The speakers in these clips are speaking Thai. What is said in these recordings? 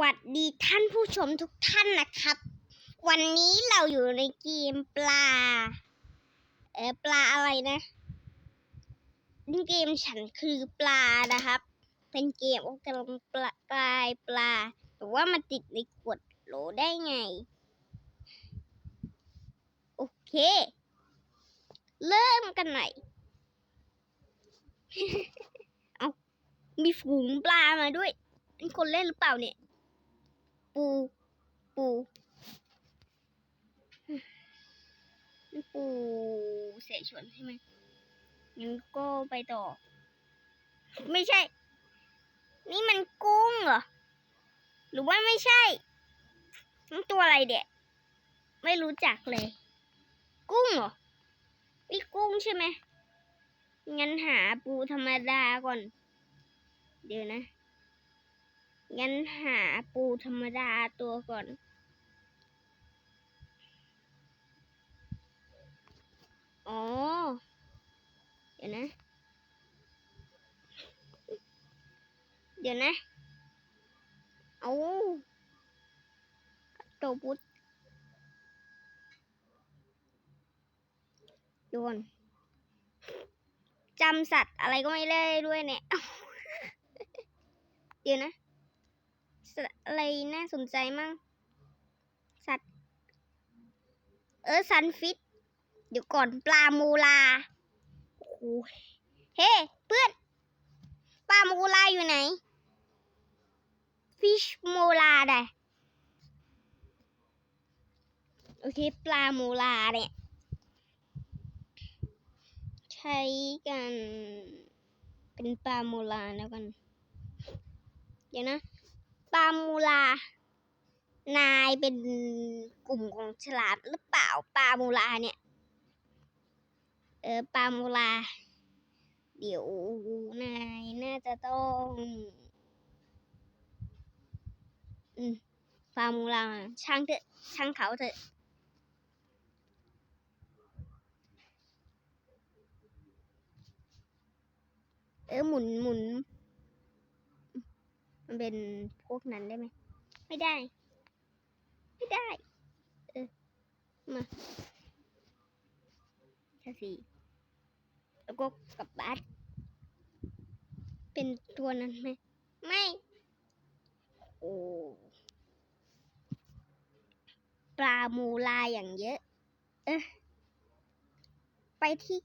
วัสดีท่านผู้ชมทุกท่านนะครับ วันนี้เราอยู่ในเกมปลา เออปลาอะไรนะเกมฉันคือปลานะครับ เป็นเกมโอกำลังปลากลายปลาแต่ว่ามันติดในขวดโหลได้ไง โอเค เริ่มกันหน่อยเอามีฝูงปลามาด้วยเป็นคนเล่นหรือเปล่าเนี่ย ปูปูปูเสฉวนใช่ไหมงั้นก็ไปต่อ ไม่ใช่ นี่มันกุ้งเหรอ หรือว่าไม่ใช่มันตัวอะไรเด็กไม่รู้จักเลย กุ้งเหรอนี่กุ้งใช่ไหมงั้นหาปูธรรมดาก่อน เดี๋ยวนะ งั้นหาปูธรรมดาตัวก่อน อ๋อ เดี๋ยวนะ เดี๋ยวนะ เอาโตพุดดก่วนจำสัตว์อะไรก็ไม่ได้ด้วยเนี่ย เดี๋ยวนะ สัตว์อะไรน่าสนใจมั่ง สัตว์ เออซันฟิต เดี๋ยวก่อนปลาโมลาโอ้โหเฮ้เพื่อน ปลาโมลาอยู่ไหน ฟิชมูลาได้โอเค ปลาโมลาเนี่ยใช้กัน เป็นปลาโมลาแล้วกัน เดี๋ยวนะ ปลามูลานายเป็นกลุ่มของฉลามหรือเปล่าปลามูลาเนี่ย เออปลามูลา เดี๋ยวนายน่าจะต้องอืมปลามูลาช่างเถอะช่างเขาเถอะเออหมุนหมุน มันเป็นพวกนั้นได้ไหม ไม่ได้ ไม่ได้ เออ มาแค่สี่แล้วก็กลับบ้านเป็นตัวนั้นไหม ไม่ โอ้ปลามูลาอย่างเยอะ เออไปที่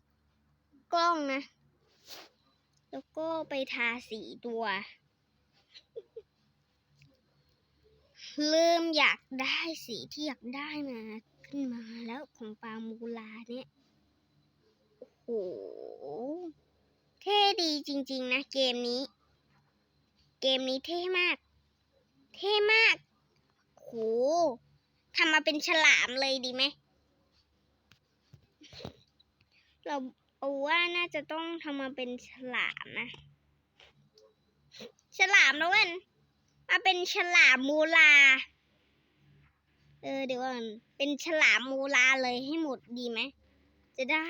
กล้องนะ แล้วก็ไปทาสีตัว เริ่มอยากได้สีที่อยากได้มาขึ้นมาแล้วของปลามูลาเนี่ยโอ้โหเท่ดีจริง ๆ นะเกมนี้ เกมนี้เท่มาก เท่มากโหทำมาเป็นฉลามเลยดีไหมเราเอาว่าน่าจะต้องทำมาเป็นฉลามนะ ฉลามแล้วกัน มาเป็นฉลามมูลา เออเดี๋ยวก่อนเป็นฉลามมูลาเลยให้หมดดีไหม จะได้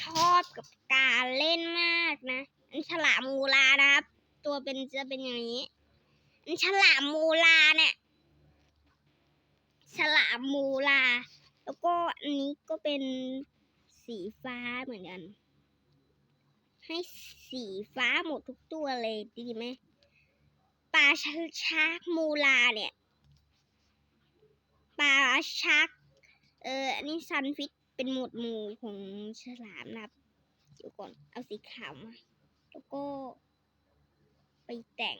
ชอบกับการเล่นมากนะ อันฉลามมูลานะครับ ตัวเป็นจะเป็นอย่างนี้ อันฉลามมูลาเนี่ยฉลามมูลา แล้วก็อันนี้ก็เป็นสีฟ้าเหมือนกัน ให้สีฟ้าหมดทุกตัวเลยดีไหม ปลาชชากมูลาเนี่ยปลาชักเอออันนี้ซันฟิตเป็นหมวดหมู่ของฉลามนะครับเดี๋ยวก่อนเอาสีขาวมาแล้วก็ไปแต่ง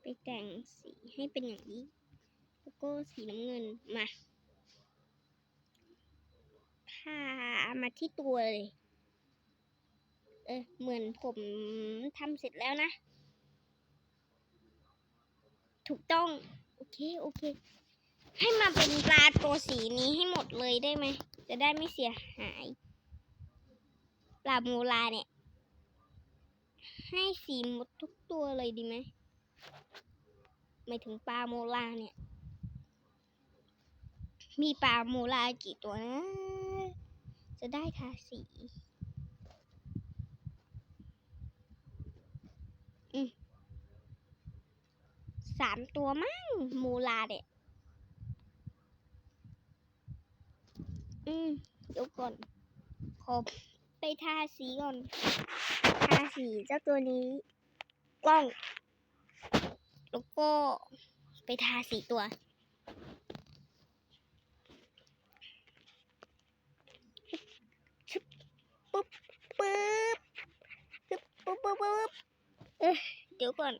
ไปแต่งสีให้เป็นอย่างนี้ แล้วก็สีน้ำเงินมาพามาที่ตัวเลย เออเหมือนผมทำเสร็จแล้วนะ ถูกต้อง โอเค โอเค ให้มาเป็นปลาตัวสีนี้ให้หมดเลยได้ไหม จะได้ไม่เสียหาย ปลาโมลาเนี่ย ให้สีหมดทุกตัวเลยดีไหมไม่ถึงปลาโมลาเนี่ย มีปลาโมลากี่ตัวนะ จะได้ทาสี อืม สามตัวมั้งมูลาเนี่ยอืมเดี๋ยวก่อนขอไปทาสีก่อน ทาสีเจ้าตัวนี้ กล้อง แล้วก็ไปทาสีตัวปุ๊บปุ๊บปึ๊บปุ๊บปุ๊บปุ๊บเอ้ยเดี๋ยวก่อน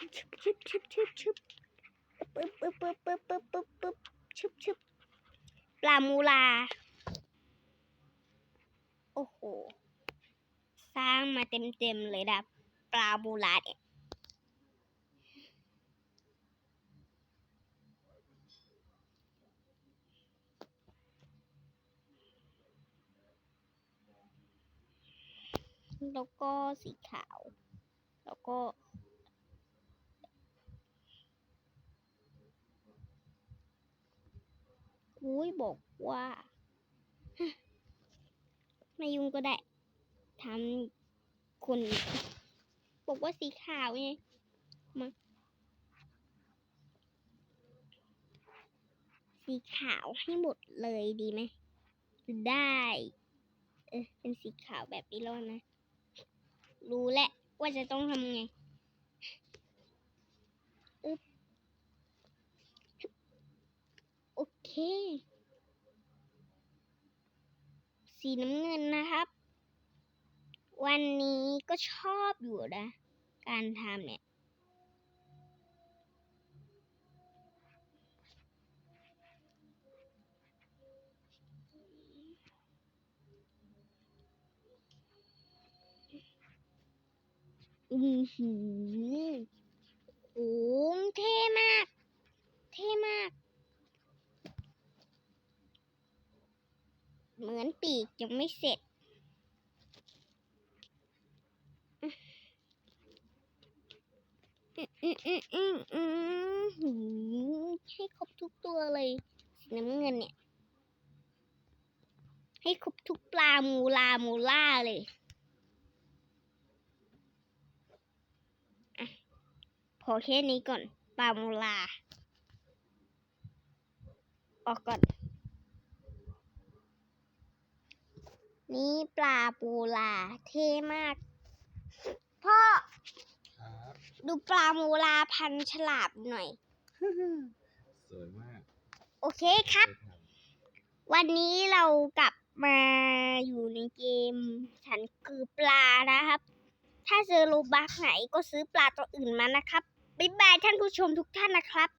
ชึบชึบชึบชึบชึบปึ๊บปึ๊บปึ๊บปึ๊บปึ๊บปึ๊บปึ๊บชึบชึบปลามูลา โอ้โห สร้างมาเต็มเต็มเลยนะปลามูลาเนี่ยแล้วก็สีขาว แล้วก็ อุ้ยบอกว่าไม่ยุ่งก็ได้ทำคนบอกว่าสีขาวไงมาสีขาวให้หมดเลยดีไหมได้ เออเป็นสีขาวแบบนี้แล้วนะ รู้แหละว่าจะต้องทำไงอึ๊บโอ เค สีน้ำเงินนะครับ วันนี้ก็ชอบอยู่นะ การทำเนี่ยอือหือโอ้เท่มาก เท่มาก เหมื อีกยังไม่เสร็จอืมอืมอืมอืมให้ครบทุกตัวเลยสีน้ำเงินเนี่ย ให้ครบทุกปลามูลามูล่าเลยพอแค่นี้ก่อน ปลามูลา ออกก่อน นี่ปลาปูลาเท่มาก พ่อ ครับดูปลามูลาพันฉลาบหน่อย สวยมากโอเคครับได้ทวันนี้เรากลับมาอยู่ในเกม ฉันคือปลานะครับ ถ้าเจอโลบักไหนก็ซื้อปลาตัวอื่นมานะครับ บ๊ายบายท่านผู้ชมทุกท่านนะครับ